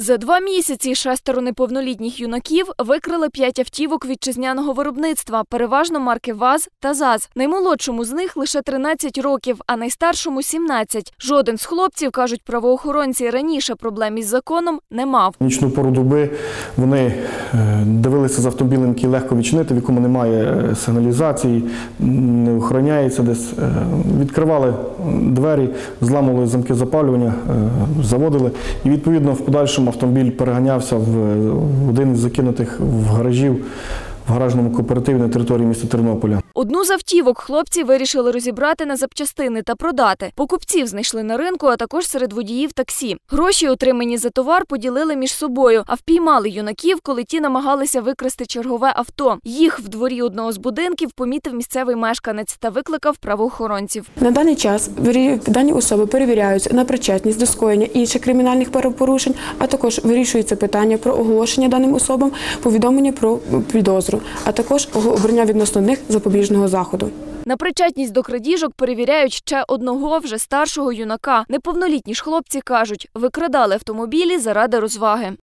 За два місяці шестеро неповнолітніх юнаків викрили п'ять автівок вітчизняного виробництва, переважно марки ВАЗ та ЗАЗ. Наймолодшому з них лише 13 років, а найстаршому 17. Жоден з хлопців, кажуть правоохоронці, раніше проблем із законом не мав. Нічну пору доби вони е, дивилися з автомобілем, який легко відчинити, в якому немає е, сигналізації, не охороняється десь. Е, Відкривали двері, зламували замки запалювання, заводили. І відповідно в подальшому автомобіль переганявся в в один із закинутих в гаражів в гаражному кооперативі на території міста Тернополя. Одну з автівок хлопці вирішили розібрати на запчастини та продати. Покупців знайшли на ринку, а також серед водіїв таксі. Гроші, отримані за товар, поділили між собою, а впіймали юнаків, коли ті намагалися викрасти чергове авто. Їх в дворі одного з будинків помітив місцевий мешканець та викликав правоохоронців. На даний час дані особи перевіряються на причетність до скоєння інших кримінальних правопорушень, а також вирішується питання про оголошення даним особам повідомлення про підозру, а також обрання відносно них запобіжного заходу. На причетність до крадіжок перевіряють ще одного вже старшого юнака. Неповнолітні ж хлопці кажуть, викрадали автомобілі заради розваги.